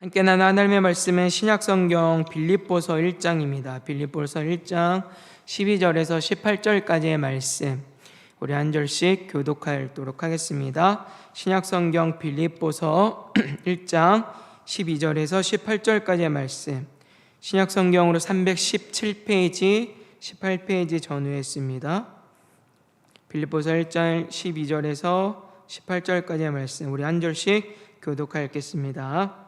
함께 나눈 하나님의 말씀은 신약성경 빌립보서 1장입니다. 빌립보서 1장 12절에서 18절까지의 말씀. 우리 한 절씩 교독하도록 하겠습니다. 신약성경 빌립보서 1장 12절에서 18절까지의 말씀. 신약성경으로 317페이지, 18페이지 전후했습니다. 빌립보서 1장 12절에서 18절까지의 말씀. 우리 한 절씩 교독하겠습니다.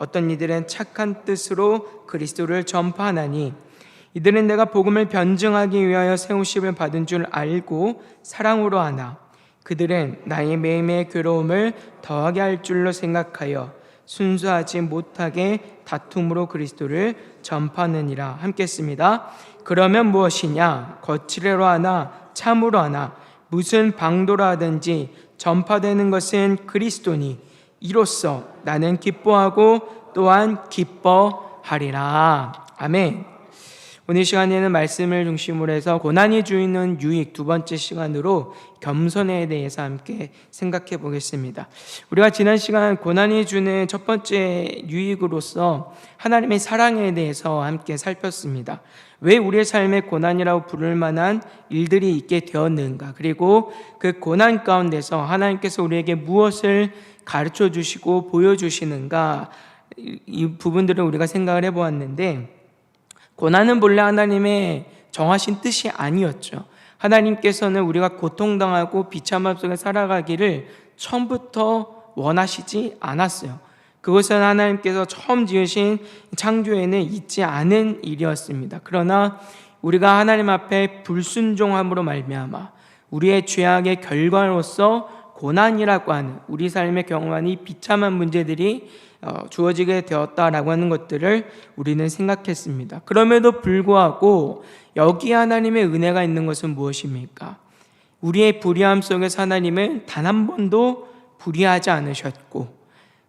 어떤 이들은 착한 뜻으로 그리스도를 전파하나니 이들은 내가 복음을 변증하기 위하여 세우심을 받은 줄 알고 사랑으로 하나 그들은 나의 매임의 괴로움을 더하게 할 줄로 생각하여 순수하지 못하게 다툼으로 그리스도를 전파하느니라. 함께 씁니다. 그러면 무엇이냐? 거칠애로 하나? 참으로 하나? 무슨 방도로 하든지 전파되는 것은 그리스도니 이로써 나는 기뻐하고 또한 기뻐하리라. 아멘. 오늘 시간에는 말씀을 중심으로 해서 고난이 주는 유익 두 번째 시간으로 겸손에 대해서 함께 생각해 보겠습니다. 우리가 지난 시간 고난이 주는 첫 번째 유익으로서 하나님의 사랑에 대해서 함께 살폈습니다. 왜 우리의 삶에 고난이라고 부를 만한 일들이 있게 되었는가? 그리고 그 고난 가운데서 하나님께서 우리에게 무엇을 가르쳐 주시고 보여 주시는가? 이 부분들을 우리가 생각을 해 보았는데, 고난은 본래 하나님의 정하신 뜻이 아니었죠. 하나님께서는 우리가 고통당하고 비참함 속에 살아가기를 처음부터 원하시지 않았어요. 그것은 하나님께서 처음 지으신 창조에는 있지 않은 일이었습니다. 그러나 우리가 하나님 앞에 불순종함으로 말미암아 우리의 죄악의 결과로서 고난이라고 하는 우리 삶에 경험한 이 비참한 문제들이 어, 주어지게 되었다라고 하는 것들을 우리는 생각했습니다. 그럼에도 불구하고 여기 하나님의 은혜가 있는 것은 무엇입니까? 우리의 불의함 속에서 하나님은 단 한 번도 불의하지 않으셨고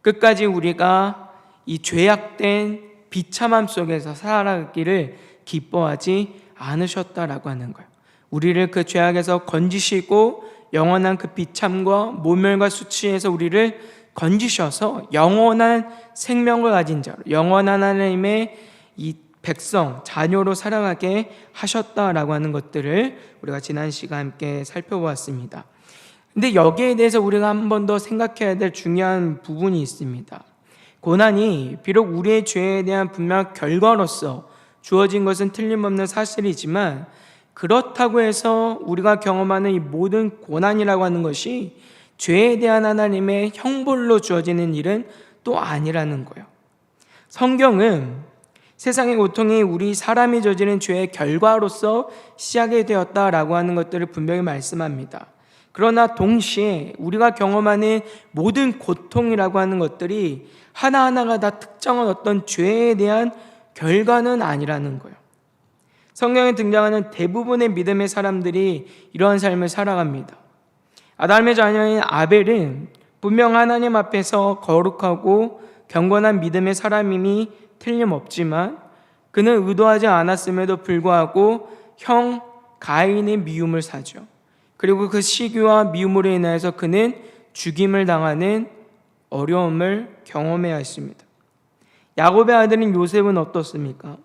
끝까지 우리가 이 죄악된 비참함 속에서 살아가기를 기뻐하지 않으셨다라고 하는 거예요. 우리를 그 죄악에서 건지시고 영원한 그 비참과 모멸과 수치에서 우리를 건지셔서 영원한 생명을 가진 자로 영원한 하나님의 이 백성 자녀로 살아가게 하셨다라고 하는 것들을 우리가 지난 시간 함께 살펴보았습니다. 근데 여기에 대해서 우리가 한 번 더 생각해야 될 중요한 부분이 있습니다. 고난이 비록 우리의 죄에 대한 분명 결과로서 주어진 것은 틀림없는 사실이지만 그렇다고 해서 우리가 경험하는 이 모든 고난이라고 하는 것이 죄에 대한 하나님의 형벌로 주어지는 일은 또 아니라는 거예요. 성경은 세상의 고통이 우리 사람이 저지른 죄의 결과로서 시작이 되었다라고 하는 것들을 분명히 말씀합니다. 그러나 동시에 우리가 경험하는 모든 고통이라고 하는 것들이 하나하나가 다 특정한 어떤 죄에 대한 결과는 아니라는 거예요. 성경에 등장하는 대부분의 믿음의 사람들이 이러한 삶을 살아갑니다. 아담의 자녀인 아벨은 분명 하나님 앞에서 거룩하고 경건한 믿음의 사람임이 틀림없지만 그는 의도하지 않았음에도 불구하고 형 가인의 미움을 사죠. 그리고 그 시기와 미움으로 인하여서 그는 죽임을 당하는 어려움을 경험해야 했습니다. 야곱의 아들인 요셉은 어떻습니까?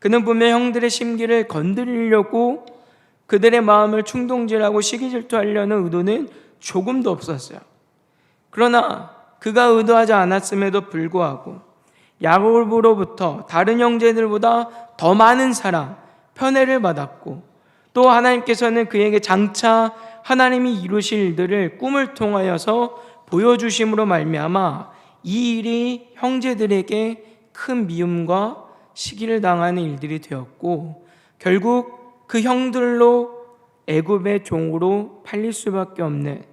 그는 분명 형들의 심기를 건드리려고 그들의 마음을 충동질하고 시기질투하려는 의도는 조금도 없었어요. 그러나 그가 의도하지 않았음에도 불구하고 야곱으로부터 다른 형제들보다 더 많은 사랑, 편애를 받았고 또 하나님께서는 그에게 장차 하나님이 이루실 일들을 꿈을 통하여서 보여주심으로 말미암아 이 일이 형제들에게 큰 미움과 시기를 당하는 일들이 되었고 결국 그 형들로 애굽의 종으로 팔릴 수밖에 없는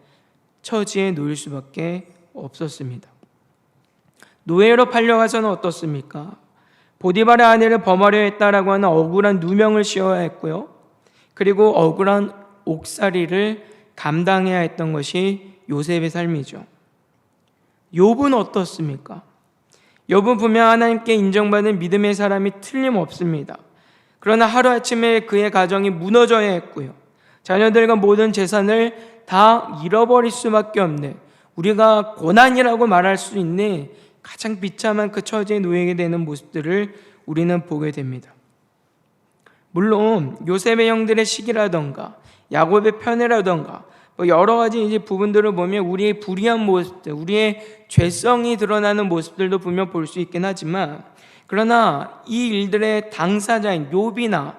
처지에 놓일 수밖에 없었습니다. 노예로 팔려가서는 어떻습니까? 보디발의 아내를 범하려 했다라고 하는 억울한 누명을 씌워야 했고요. 그리고 억울한 옥살이를 감당해야 했던 것이 요셉의 삶이죠. 욥은 어떻습니까? 욥은 분명 하나님께 인정받는 믿음의 사람이 틀림없습니다. 그러나 하루아침에 그의 가정이 무너져야 했고요. 자녀들과 모든 재산을 다 잃어버릴 수밖에 없는 우리가 고난이라고 말할 수 있는 가장 비참한 그 처지에 놓이게 되는 모습들을 우리는 보게 됩니다. 물론 요셉의 형들의 시기라던가 야곱의 편애라던가 뭐 여러 가지 이제 부분들을 보면 우리의 불의한 모습들, 우리의 죄성이 드러나는 모습들도 분명 볼 수 있긴 하지만 그러나 이 일들의 당사자인 욥이나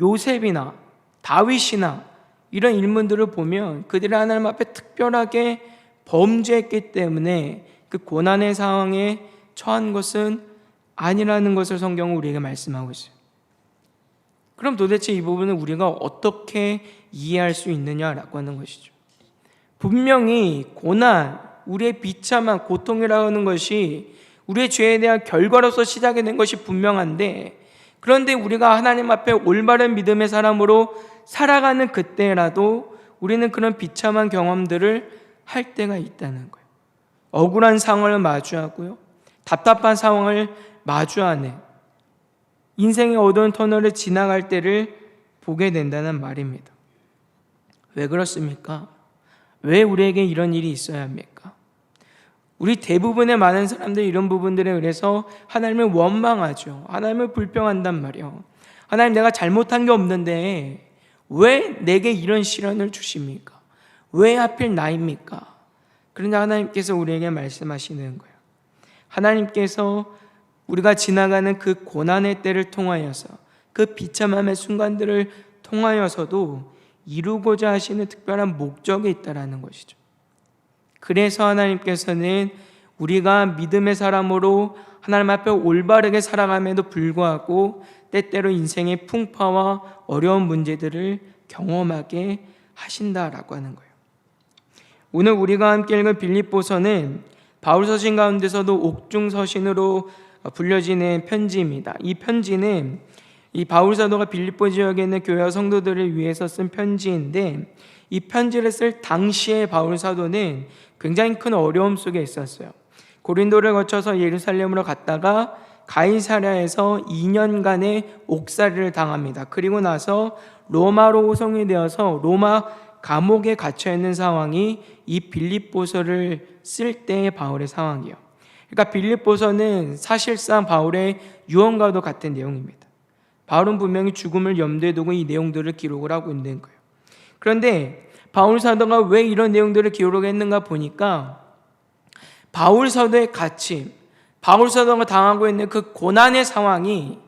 요셉이나 다윗이나 이런 인물들을 보면 그들이 하나님 앞에 특별하게 범죄했기 때문에 그 고난의 상황에 처한 것은 아니라는 것을 성경은 우리에게 말씀하고 있어요. 그럼 도대체 이 부분을 우리가 어떻게 이해할 수 있느냐라고 하는 것이죠. 분명히 고난, 우리의 비참한 고통이라고 하는 것이 우리의 죄에 대한 결과로서 시작이 된 것이 분명한데 그런데 우리가 하나님 앞에 올바른 믿음의 사람으로 살아가는 그때라도 우리는 그런 비참한 경험들을 할 때가 있다는 거예요. 억울한 상황을 마주하고요. 답답한 상황을 마주하는 인생의 어두운 터널을 지나갈 때를 보게 된다는 말입니다. 왜 그렇습니까? 왜 우리에게 이런 일이 있어야 합니까? 우리 대부분의 많은 사람들이 이런 부분들에 의해서 하나님을 원망하죠. 하나님을 불평한단 말이요. 하나님 내가 잘못한 게 없는데 왜 내게 이런 시련을 주십니까? 왜 하필 나입니까? 그러나 하나님께서 우리에게 말씀하시는 거예요. 하나님께서 우리가 지나가는 그 고난의 때를 통하여서 그 비참함의 순간들을 통하여서도 이루고자 하시는 특별한 목적이 있다라는 것이죠. 그래서 하나님께서는 우리가 믿음의 사람으로 하나님 앞에 올바르게 살아감에도 불구하고 때때로 인생의 풍파와 어려운 문제들을 경험하게 하신다라고 하는 거예요. 오늘 우리가 함께 읽은 빌립보서는 바울 서신 가운데서도 옥중 서신으로 불려지는 편지입니다. 이 편지는 이 바울 사도가 빌립보 지역에 있는 교회 성도들을 위해서 쓴 편지인데 이 편지를 쓸 당시에 바울 사도는 굉장히 큰 어려움 속에 있었어요. 고린도를 거쳐서 예루살렘으로 갔다가 가이사랴에서 2년간의 옥살이를 당합니다. 그리고 나서 로마로 호송이 되어서 로마 감옥에 갇혀 있는 상황이 이 빌립보서를 쓸 때의 바울의 상황이에요. 그러니까 빌립보서는 사실상 바울의 유언과도 같은 내용입니다. 바울은 분명히 죽음을 염두에 두고 이 내용들을 기록을 하고 있는 거예요. 그런데 바울 사도가 왜 이런 내용들을 기록했는가 보니까 바울 사도의 가치, 바울 사도가 당하고 있는 그 고난의 상황이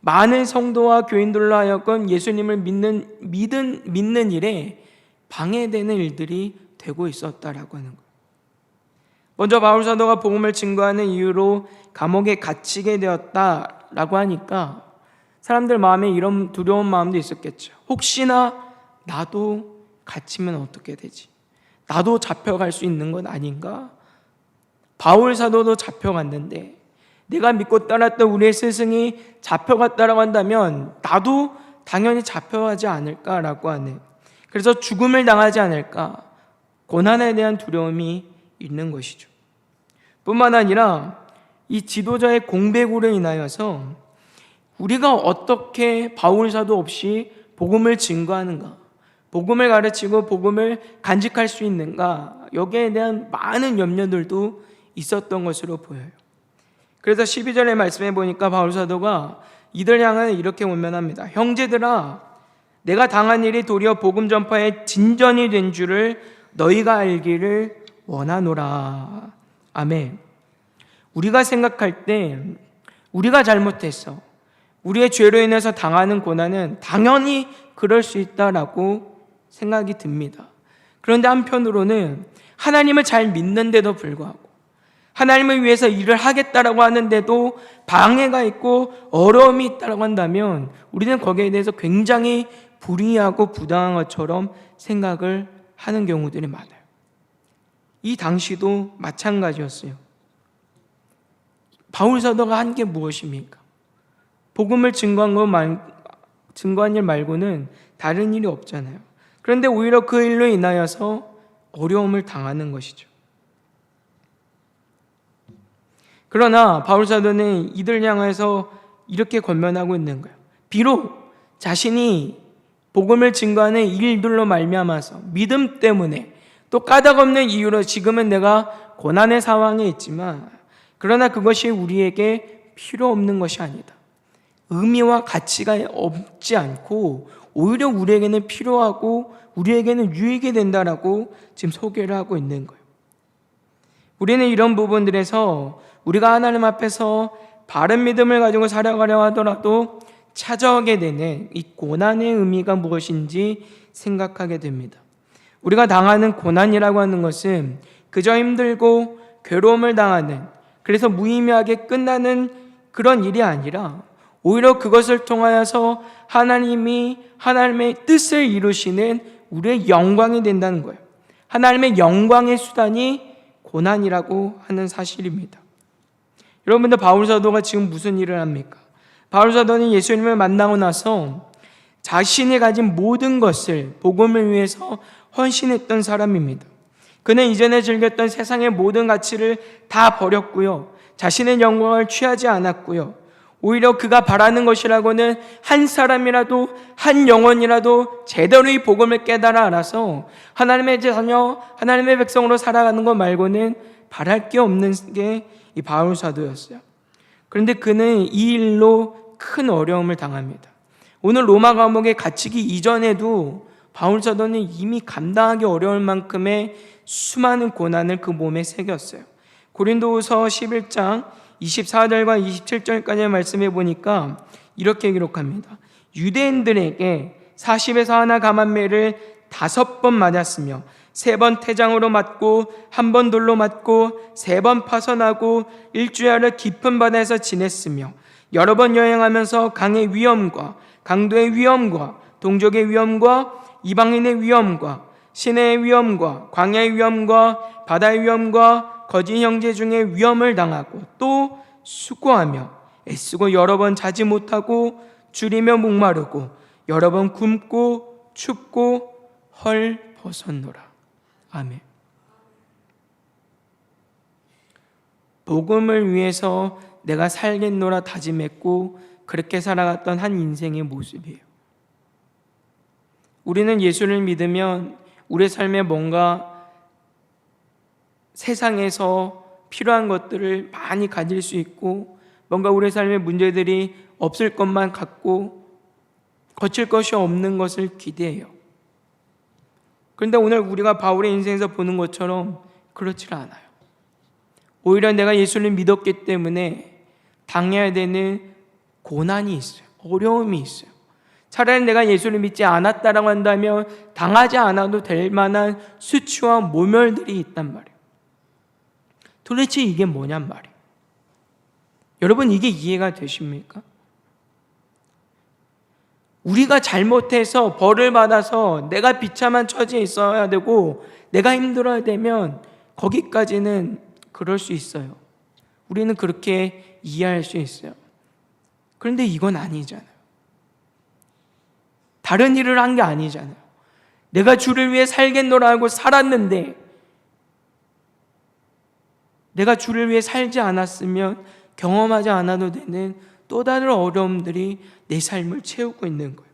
많은 성도와 교인들로 하여금 예수님을 믿는 믿은 믿는 일에 방해되는 일들이 되고 있었다라고 하는 거예요. 먼저 바울 사도가 복음을 증거하는 이유로 감옥에 갇히게 되었다라고 하니까 사람들 마음에 이런 두려운 마음도 있었겠죠. 혹시나 나도 갇히면 어떻게 되지? 나도 잡혀갈 수 있는 건 아닌가? 바울 사도도 잡혀갔는데 내가 믿고 따랐던 우리의 스승이 잡혀갔다라고 한다면 나도 당연히 잡혀가지 않을까라고 하는 그래서 죽음을 당하지 않을까 고난에 대한 두려움이 있는 것이죠. 뿐만 아니라 이 지도자의 공백으로 인하여서 우리가 어떻게 바울 사도 없이 복음을 증거하는가? 복음을 가르치고 복음을 간직할 수 있는가? 여기에 대한 많은 염려들도 있었던 것으로 보여요. 그래서 12절의 말씀해 보니까 바울 사도가 이들 향해 이렇게 원면합니다. 형제들아, 내가 당한 일이 도리어 복음 전파의 진전이 된 줄을 너희가 알기를 원하노라. 아멘. 우리가 생각할 때 우리가 잘못했어. 우리의 죄로 인해서 당하는 고난은 당연히 그럴 수 있다라고 생각이 듭니다. 그런데 한편으로는 하나님을 잘 믿는데도 불구하고 하나님을 위해서 일을 하겠다라고 하는데도 방해가 있고 어려움이 있다라고 한다면 우리는 거기에 대해서 굉장히 불이하고 부당한 것처럼 생각을 하는 경우들이 많아요. 이 당시도 마찬가지였어요. 바울 사도가 한 게 무엇입니까? 복음을 증거한 것 말, 증거한 일 말고는 다른 일이 없잖아요. 그런데 오히려 그 일로 인하여서 어려움을 당하는 것이죠. 그러나 바울 사도는 이들 향해서 이렇게 권면하고 있는 거예요. 비록 자신이 복음을 증거하는 일들로 말미암아서 믿음 때문에 또 까닭 없는 이유로 지금은 내가 고난의 상황에 있지만 그러나 그것이 우리에게 필요 없는 것이 아니다. 의미와 가치가 없지 않고 오히려 우리에게는 필요하고 우리에게는 유익이 된다라고 지금 소개를 하고 있는 거예요. 우리는 이런 부분들에서 우리가 하나님 앞에서 바른 믿음을 가지고 살아가려 하더라도 찾아오게 되는 이 고난의 의미가 무엇인지 생각하게 됩니다. 우리가 당하는 고난이라고 하는 것은 그저 힘들고 괴로움을 당하는 그래서 무의미하게 끝나는 그런 일이 아니라 오히려 그것을 통하여서 하나님이 하나님의 뜻을 이루시는 우리의 영광이 된다는 거예요. 하나님의 영광의 수단이 고난이라고 하는 사실입니다. 여러분들 바울 사도가 지금 무슨 일을 합니까? 바울 사도는 예수님을 만나고 나서 자신이 가진 모든 것을 복음을 위해서 헌신했던 사람입니다. 그는 이전에 즐겼던 세상의 모든 가치를 다 버렸고요. 자신의 영광을 취하지 않았고요. 오히려 그가 바라는 것이라고는 한 사람이라도 한 영혼이라도 제대로 이 복음을 깨달아 알아서 하나님의 자녀, 하나님의 백성으로 살아가는 것 말고는 바랄 게 없는 게 이 바울 사도였어요. 그런데 그는 이 일로 큰 어려움을 당합니다. 오늘 로마 감옥에 갇히기 이전에도 바울 사도는 이미 감당하기 어려울 만큼의 수많은 고난을 그 몸에 새겼어요. 고린도후서 11장 24절과 27절까지 말씀해 보니까 이렇게 기록합니다. 유대인들에게 40에서 하나 감한매를 다섯 번 맞았으며 세 번 태장으로 맞고 한 번 돌로 맞고 세 번 파선하고 일주일을 깊은 바다에서 지냈으며 여러 번 여행하면서 강의 위험과 강도의 위험과 동족의 위험과 이방인의 위험과 시내의 위험과 광야의 위험과 바다의 위험과 거짓 형제 중에 위험을 당하고 또 수고하며 애쓰고 여러 번 자지 못하고 줄이며 목마르고 여러 번 굶고 춥고 헐 벗었노라. 아멘. 복음을 위해서 내가 살겠노라 다짐했고 그렇게 살아갔던 한 인생의 모습이에요. 우리는 예수를 믿으면 우리의 삶에 뭔가 세상에서 필요한 것들을 많이 가질 수 있고 뭔가 우리의 삶의 문제들이 없을 것만 같고 거칠 것이 없는 것을 기대해요. 그런데 오늘 우리가 바울의 인생에서 보는 것처럼 그렇지 않아요. 오히려 내가 예수를 믿었기 때문에 당해야 되는 고난이 있어요. 어려움이 있어요. 차라리 내가 예수를 믿지 않았다라고 한다면 당하지 않아도 될 만한 수치와 모멸들이 있단 말이에요. 도대체 이게 뭐냔 말이에요. 여러분 이게 이해가 되십니까? 우리가 잘못해서 벌을 받아서 내가 비참한 처지에 있어야 되고 내가 힘들어야 되면 거기까지는 그럴 수 있어요. 우리는 그렇게 이해할 수 있어요. 그런데 이건 아니잖아요. 다른 일을 한 게 아니잖아요. 내가 주를 위해 살겠노라 하고 살았는데 내가 주를 위해 살지 않았으면 경험하지 않아도 되는 또 다른 어려움들이 내 삶을 채우고 있는 거예요.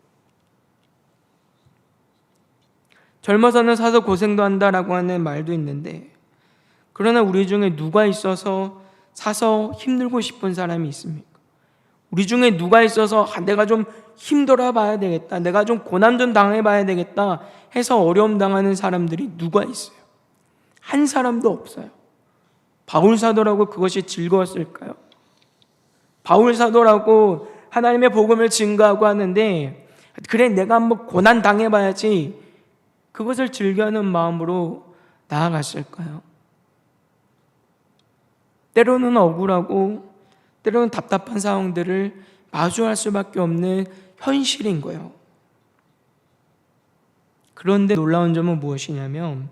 젊어서는 사서 고생도 한다라고 하는 말도 있는데 그러나 우리 중에 누가 있어서 사서 힘들고 싶은 사람이 있습니까? 우리 중에 누가 있어서 아, 내가 좀 힘들어 봐야 되겠다. 내가 좀 고난 좀 당해 봐야 되겠다. 해서 어려움 당하는 사람들이 누가 있어요? 한 사람도 없어요. 바울 사도라고 그것이 즐거웠을까요? 바울 사도라고 하나님의 복음을 증거하고 하는데 그래 내가 한번 고난 당해 봐야지. 그것을 즐겨하는 마음으로 나아갔을까요? 때로는 억울하고 때로는 답답한 상황들을 마주할 수밖에 없는 현실인 거예요. 그런데 놀라운 점은 무엇이냐면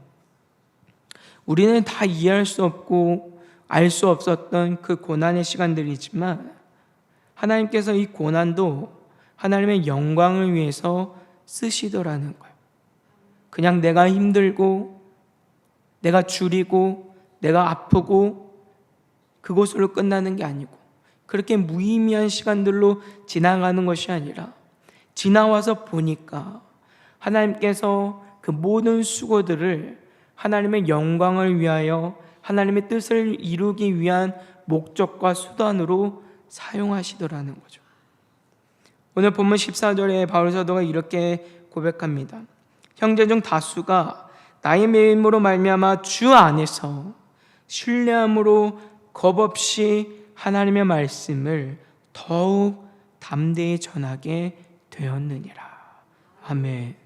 우리는 다 이해할 수 없고 알 수 없었던 그 고난의 시간들이지만 하나님께서 이 고난도 하나님의 영광을 위해서 쓰시더라는 거예요. 그냥 내가 힘들고 내가 줄이고 내가 아프고 그곳으로 끝나는 게 아니고 그렇게 무의미한 시간들로 지나가는 것이 아니라 지나와서 보니까 하나님께서 그 모든 수고들을 하나님의 영광을 위하여 하나님의 뜻을 이루기 위한 목적과 수단으로 사용하시더라는 거죠. 오늘 본문 14절에 바울 사도가 이렇게 고백합니다. 형제 중 다수가 나의 매임으로 말미암아 주 안에서 신뢰함으로 겁없이 하나님의 말씀을 더욱 담대히 전하게 되었느니라. 아멘.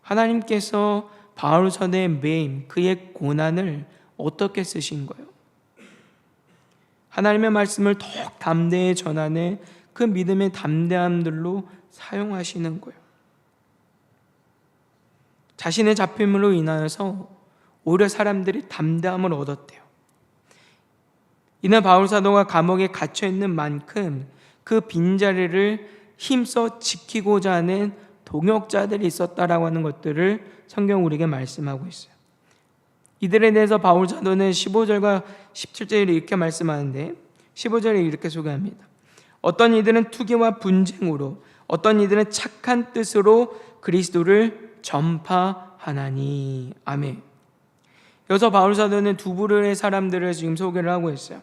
하나님께서 바울 사도의 매임, 그의 고난을 어떻게 쓰신 거예요? 하나님의 말씀을 더욱 담대히 전하는 그 믿음의 담대함들로 사용하시는 거예요. 자신의 잡힘으로 인하여서 오히려 사람들이 담대함을 얻었대요. 이는 바울 사도가 감옥에 갇혀 있는 만큼 그 빈자리를 힘써 지키고자 하는 동역자들이 있었다라고 하는 것들을 성경 우리에게 말씀하고 있어요. 이들에 대해서 바울 사도는 15절과 17절에 이렇게 말씀하는데 15절에 이렇게 소개합니다. 어떤 이들은 투기와 분쟁으로 어떤 이들은 착한 뜻으로 그리스도를 전파하나니 아멘. 여기서 바울 사도는 두 부류의 사람들을 지금 소개를 하고 있어요.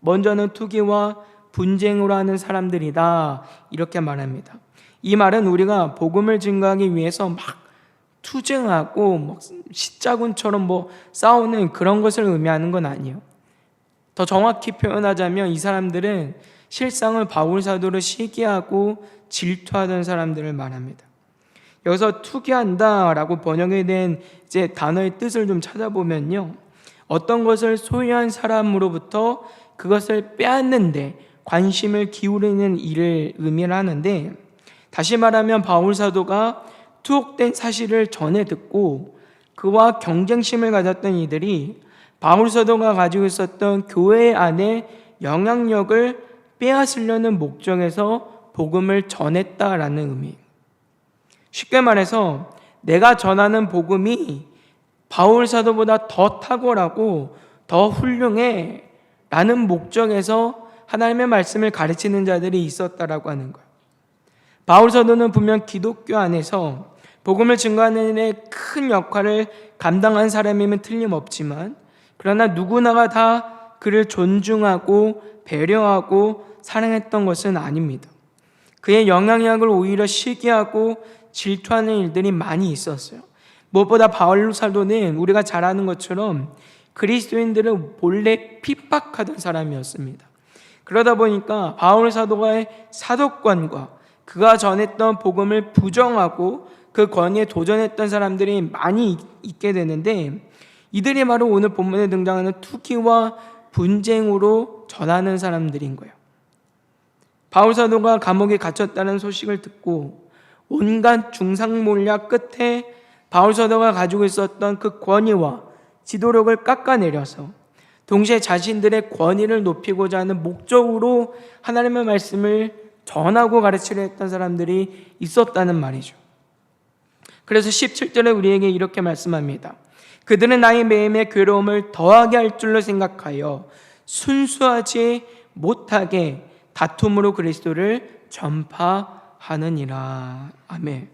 먼저는 투기와 분쟁으로 하는 사람들이다 이렇게 말합니다. 이 말은 우리가 복음을 증거하기 위해서 막 투쟁하고 막 십자군처럼 뭐 싸우는 그런 것을 의미하는 건 아니에요. 더 정확히 표현하자면 이 사람들은 실상을 바울 사도를 시기하고 질투하던 사람들을 말합니다. 여기서 투기한다라고 번역에 된 이제 단어의 뜻을 좀 찾아보면요. 어떤 것을 소유한 사람으로부터 그것을 빼앗는데 관심을 기울이는 일을 의미를 하는데 다시 말하면 바울 사도가 투옥된 사실을 전해 듣고 그와 경쟁심을 가졌던 이들이 바울 사도가 가지고 있었던 교회 안에 영향력을 빼앗으려는 목적에서 복음을 전했다라는 의미. 쉽게 말해서 내가 전하는 복음이 바울 사도보다 더 탁월하고 더 훌륭해 라는 목적에서 하나님의 말씀을 가르치는 자들이 있었다라고 하는 거예요. 바울 사도는 분명 기독교 안에서 복음을 증거하는 데큰 역할을 감당한 사람이면 틀림없지만 그러나 누구나가 다 그를 존중하고 배려하고 사랑했던 것은 아닙니다. 그의 영향력을 오히려 시기하고 질투하는 일들이 많이 있었어요. 무엇보다 바울 사도는 우리가 잘 아는 것처럼 그리스도인들을 본래 핍박하던 사람이었습니다. 그러다 보니까 바울 사도가의 사도권과 그가 전했던 복음을 부정하고 그 권위에 도전했던 사람들이 많이 있게 되는데 이들이 바로 오늘 본문에 등장하는 투기와 분쟁으로 전하는 사람들인 거예요. 바울 사도가 감옥에 갇혔다는 소식을 듣고 온갖 중상몰약 끝에 바울 사도가 가지고 있었던 그 권위와 지도력을 깎아내려서 동시에 자신들의 권위를 높이고자 하는 목적으로 하나님의 말씀을 전하고 가르치려 했던 사람들이 있었다는 말이죠. 그래서 17절에 우리에게 이렇게 말씀합니다. 그들은 나의 매임에 괴로움을 더하게 할 줄로 생각하여 순수하지 못하게 다툼으로 그리스도를 전파하느니라. 아멘.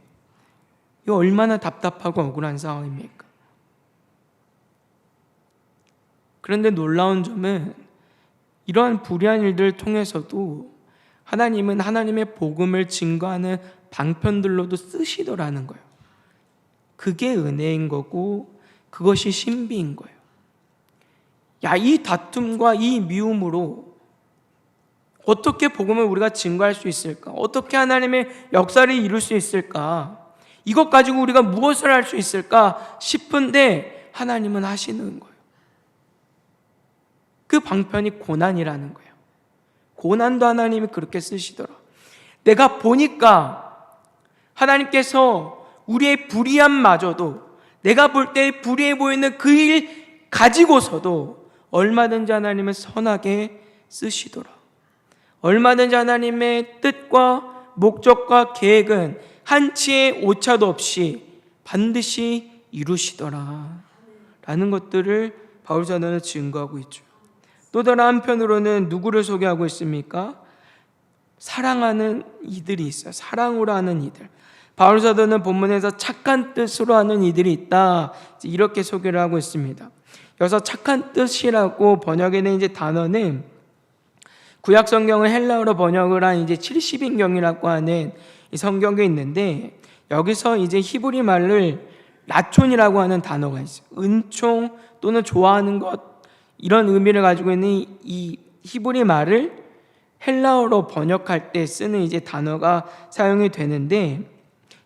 이거 얼마나 답답하고 억울한 상황입니까? 그런데 놀라운 점은 이러한 불의한 일들을 통해서도 하나님은 하나님의 복음을 증거하는 방편들로도 쓰시더라는 거예요. 그게 은혜인 거고 그것이 신비인 거예요. 야, 이 다툼과 이 미움으로 어떻게 복음을 우리가 증거할 수 있을까? 어떻게 하나님의 역사를 이룰 수 있을까? 이것 가지고 우리가 무엇을 할 수 있을까 싶은데 하나님은 하시는 거예요. 그 방편이 고난이라는 거예요. 고난도 하나님이 그렇게 쓰시더라. 내가 보니까 하나님께서 우리의 불의함마저도 내가 볼 때 불의해 보이는 그 일 가지고서도 얼마든지 하나님은 선하게 쓰시더라. 얼마든지 하나님의 뜻과 목적과 계획은 한치의 오차도 없이 반드시 이루시더라. 라는 것들을 바울 사도는 증거하고 있죠. 또 다른 한편으로는 누구를 소개하고 있습니까? 사랑하는 이들이 있어요. 사랑으로 하는 이들. 바울 사도는 본문에서 착한 뜻으로 하는 이들이 있다. 이렇게 소개를 하고 있습니다. 여기서 착한 뜻이라고 번역에 된 이제 단어는 구약 성경을 헬라어로 번역을 한 이제 70인경이라고 하는 이 성경에 있는데 여기서 이제 히브리 말을 라촌이라고 하는 단어가 있어요. 은총 또는 좋아하는 것 이런 의미를 가지고 있는 이 히브리 말을 헬라어로 번역할 때 쓰는 이제 단어가 사용이 되는데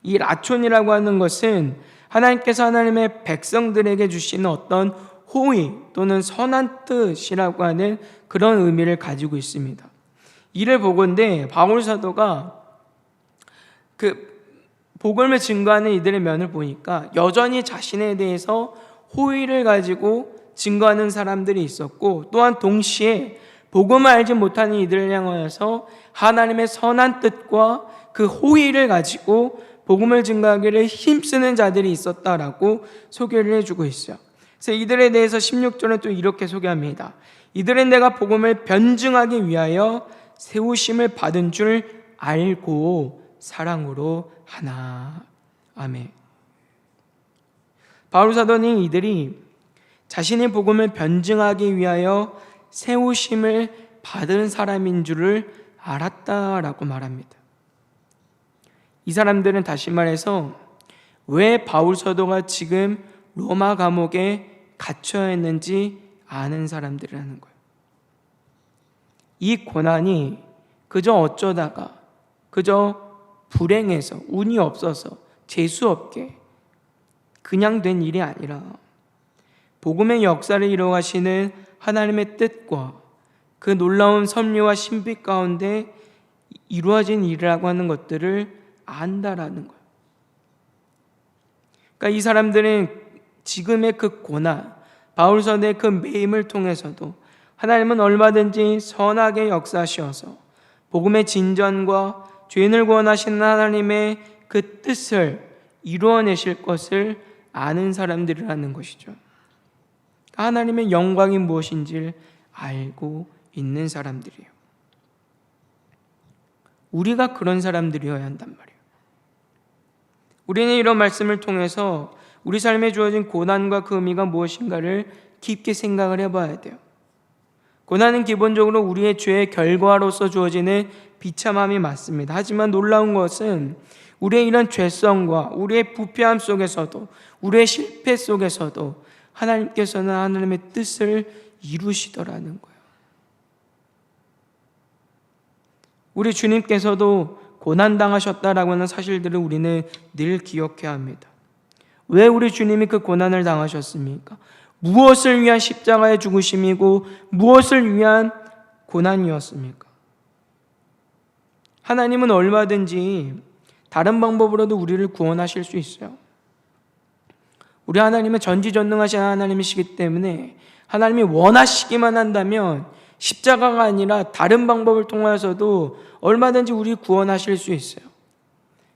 이 라촌이라고 하는 것은 하나님께서 하나님의 백성들에게 주시는 어떤 호의 또는 선한 뜻이라고 하는 그런 의미를 가지고 있습니다. 이를 보건대 바울 사도가 그 복음을 증거하는 이들의 면을 보니까 여전히 자신에 대해서 호의를 가지고 증거하는 사람들이 있었고 또한 동시에 복음을 알지 못하는 이들을 향하여서 하나님의 선한 뜻과 그 호의를 가지고 복음을 증거하기를 힘쓰는 자들이 있었다라고 소개를 해주고 있어요. 그래서 이들에 대해서 16절은 또 이렇게 소개합니다. 이들은 내가 복음을 변증하기 위하여 세우심을 받은 줄 알고 사랑으로 하나. 아멘. 바울 사도는 이들이 자신의 복음을 변증하기 위하여 세우심을 받은 사람인 줄을 알았다라고 말합니다. 이 사람들은 다시 말해서 왜 바울 사도가 지금 로마 감옥에 갇혀야 했는지 아는 사람들이라는 거예요. 이 고난이 그저 어쩌다가 그저 불행해서 운이 없어서 재수 없게 그냥 된 일이 아니라 복음의 역사를 이루어가시는 하나님의 뜻과 그 놀라운 섭리와 신비 가운데 이루어진 일이라고 하는 것들을 안다라는 거예요. 그러니까 이 사람들은 지금의 그 고난, 바울선의 그 매임을 통해서도 하나님은 얼마든지 선하게 역사하셔서 복음의 진전과 죄인을 구원하시는 하나님의 그 뜻을 이루어내실 것을 아는 사람들이라는 것이죠. 하나님의 영광이 무엇인지를 알고 있는 사람들이에요. 우리가 그런 사람들이어야 한단 말이에요. 우리는 이런 말씀을 통해서 우리 삶에 주어진 고난과 그 의미가 무엇인가를 깊게 생각을 해봐야 돼요. 고난은 기본적으로 우리의 죄의 결과로서 주어지는 비참함이 맞습니다. 하지만 놀라운 것은 우리의 이런 죄성과 우리의 부패함 속에서도 우리의 실패 속에서도 하나님께서는 하나님의 뜻을 이루시더라는 거예요. 우리 주님께서도 고난 당하셨다라고 하는 사실들을 우리는 늘 기억해야 합니다. 왜 우리 주님이 그 고난을 당하셨습니까? 무엇을 위한 십자가의 죽으심이고 무엇을 위한 고난이었습니까? 하나님은 얼마든지 다른 방법으로도 우리를 구원하실 수 있어요. 우리 하나님은 전지전능하신 하나님이시기 때문에 하나님이 원하시기만 한다면 십자가가 아니라 다른 방법을 통하여서도 얼마든지 우리 구원하실 수 있어요.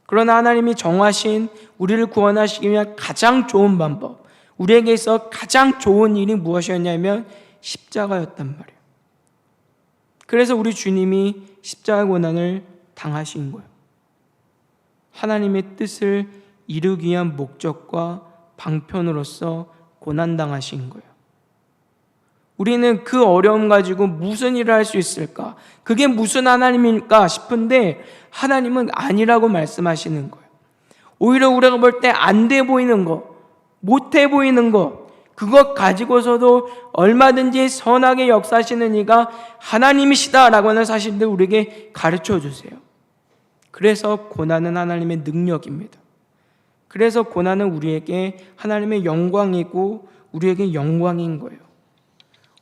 그러나 하나님이 정하신 우리를 구원하시기 위한 가장 좋은 방법, 우리에게 있어 가장 좋은 일이 무엇이었냐면 십자가였단 말이에요. 그래서 우리 주님이 십자가 고난을 당하신 거예요. 하나님의 뜻을 이루기 위한 목적과 방편으로서 고난당하신 거예요. 우리는 그 어려움 가지고 무슨 일을 할 수 있을까? 그게 무슨 하나님일까 싶은데 하나님은 아니라고 말씀하시는 거예요. 오히려 우리가 볼 때 안 돼 보이는 거, 못 해 보이는 거, 그것 가지고서도 얼마든지 선하게 역사하시는 이가 하나님이시다라고 하는 사실들 우리에게 가르쳐 주세요. 그래서 고난은 하나님의 능력입니다. 그래서 고난은 우리에게 하나님의 영광이고 우리에게 영광인 거예요.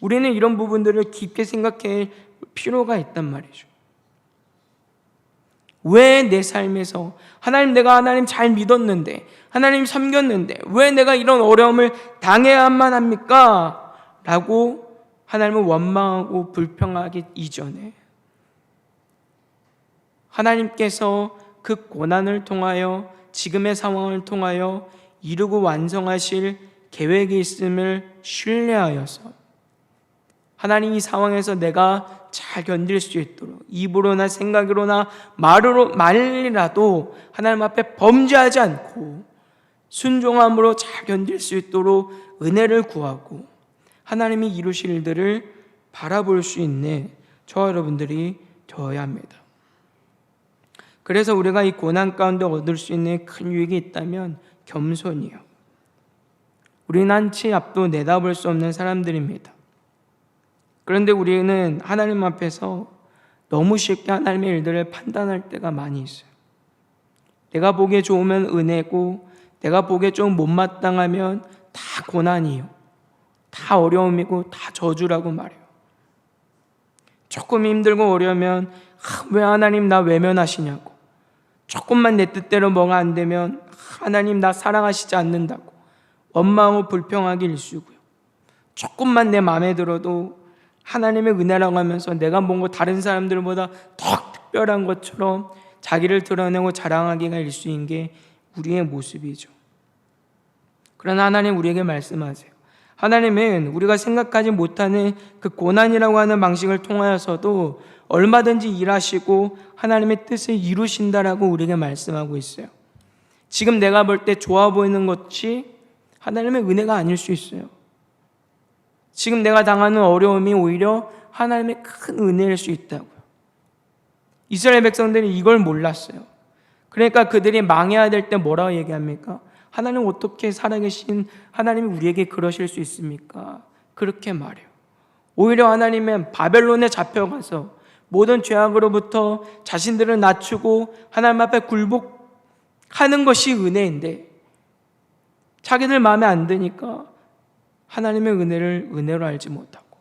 우리는 이런 부분들을 깊게 생각할 필요가 있단 말이죠. 왜 내 삶에서 하나님 내가 하나님 잘 믿었는데 하나님 섬겼는데 왜 내가 이런 어려움을 당해야만 합니까? 라고 하나님을 원망하고 불평하기 이전에 하나님께서 그 고난을 통하여 지금의 상황을 통하여 이루고 완성하실 계획이 있음을 신뢰하여서 하나님 이 상황에서 내가 잘 견딜 수 있도록 입으로나 생각으로나 말으로 말이라도 하나님 앞에 범죄하지 않고 순종함으로 잘 견딜 수 있도록 은혜를 구하고 하나님이 이루실 일들을 바라볼 수 있는 저 여러분들이 되어야 합니다. 그래서 우리가 이 고난 가운데 얻을 수 있는 큰 유익이 있다면 겸손이요. 우리는 한치 앞도 내다볼 수 없는 사람들입니다. 그런데 우리는 하나님 앞에서 너무 쉽게 하나님의 일들을 판단할 때가 많이 있어요. 내가 보기에 좋으면 은혜고, 내가 보기에 좀 못마땅하면 다 고난이요. 다 어려움이고, 다 저주라고 말해요. 조금 힘들고 어려우면, 아, 왜 하나님 나 외면하시냐고. 조금만 내 뜻대로 뭐가 안 되면, 하나님 나 사랑하시지 않는다고. 원망하고 불평하기 일쑤고요. 조금만 내 마음에 들어도 하나님의 은혜라고 하면서 내가 뭔가 다른 사람들보다 더 특별한 것처럼 자기를 드러내고 자랑하기가 일수인 게 우리의 모습이죠. 그러나 하나님 우리에게 말씀하세요. 하나님은 우리가 생각하지 못하는 그 고난이라고 하는 방식을 통하여서도 얼마든지 일하시고 하나님의 뜻을 이루신다라고 우리에게 말씀하고 있어요. 지금 내가 볼 때 좋아 보이는 것이 하나님의 은혜가 아닐 수 있어요. 지금 내가 당하는 어려움이 오히려 하나님의 큰 은혜일 수 있다고요. 이스라엘 백성들이 이걸 몰랐어요. 그러니까 그들이 망해야 될 때 뭐라고 얘기합니까? 하나님 어떻게 살아계신 하나님이 우리에게 그러실 수 있습니까? 그렇게 말해요. 오히려 하나님은 바벨론에 잡혀가서 모든 죄악으로부터 자신들을 낮추고 하나님 앞에 굴복하는 것이 은혜인데 자기들 마음에 안 드니까 하나님의 은혜를 은혜로 알지 못하고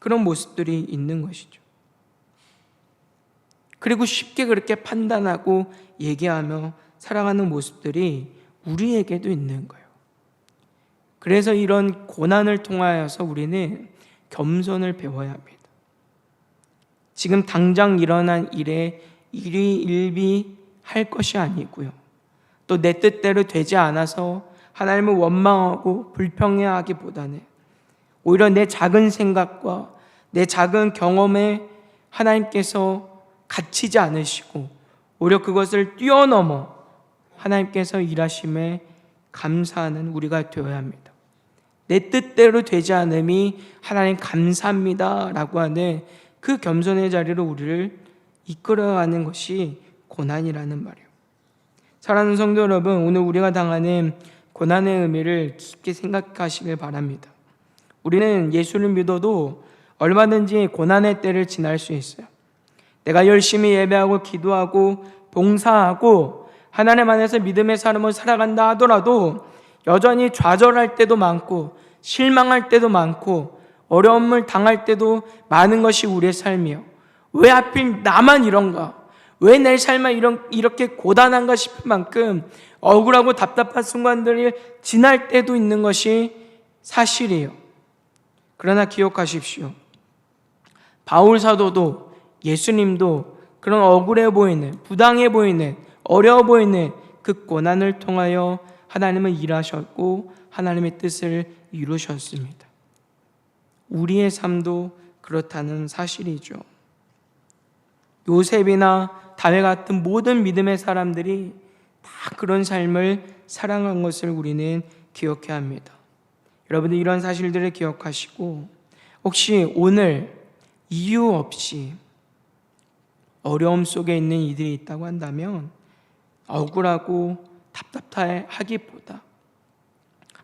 그런 모습들이 있는 것이죠. 그리고 쉽게 그렇게 판단하고 얘기하며 살아가는 모습들이 우리에게도 있는 거예요. 그래서 이런 고난을 통하여서 우리는 겸손을 배워야 합니다. 지금 당장 일어난 일에 일희일비 할 것이 아니고요. 또 내 뜻대로 되지 않아서 하나님을 원망하고 불평해하기보다는 오히려 내 작은 생각과 내 작은 경험에 하나님께서 갇히지 않으시고 오히려 그것을 뛰어넘어 하나님께서 일하심에 감사하는 우리가 되어야 합니다. 내 뜻대로 되지 않음이 하나님 감사합니다라고 하는 그 겸손의 자리로 우리를 이끌어가는 것이 고난이라는 말이에요. 사랑하는 성도 여러분, 오늘 우리가 당하는 고난의 의미를 깊게 생각하시길 바랍니다. 우리는 예수를 믿어도 얼마든지 고난의 때를 지날 수 있어요. 내가 열심히 예배하고 기도하고 봉사하고 하나님 안에서 믿음의 삶을 살아간다 하더라도 여전히 좌절할 때도 많고 실망할 때도 많고 어려움을 당할 때도 많은 것이 우리의 삶이요. 왜 하필 나만 이런가? 왜 내 삶이 이런, 이렇게 고단한가 싶을 만큼 억울하고 답답한 순간들이 지날 때도 있는 것이 사실이에요. 그러나 기억하십시오. 바울 사도도 예수님도 그런 억울해 보이는, 부당해 보이는, 어려워 보이는 그 고난을 통하여 하나님은 일하셨고 하나님의 뜻을 이루셨습니다. 우리의 삶도 그렇다는 사실이죠. 요셉이나 다윗 같은 모든 믿음의 사람들이 다 그런 삶을 사랑한 것을 우리는 기억해야 합니다. 여러분들 이런 사실들을 기억하시고 혹시 오늘 이유 없이 어려움 속에 있는 이들이 있다고 한다면 억울하고 답답하기보다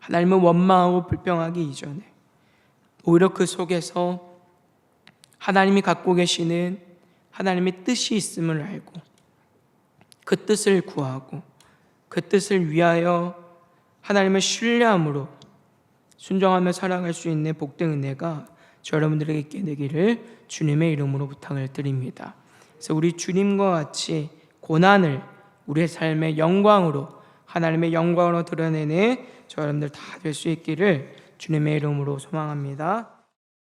하나님을 원망하고 불평하기 이전에 오히려 그 속에서 하나님이 갖고 계시는 하나님의 뜻이 있음을 알고 그 뜻을 구하고 그 뜻을 위하여 하나님을 신뢰함으로 순종하며 살아갈 수 있는 복된 은혜가 저 여러분들에게 있게 되기를 주님의 이름으로 부탁을 드립니다. 그래서 우리 주님과 같이 고난을 우리의 삶의 영광으로 하나님의 영광으로 드러내는 저 여러분들 다 될 수 있기를 주님의 이름으로 소망합니다.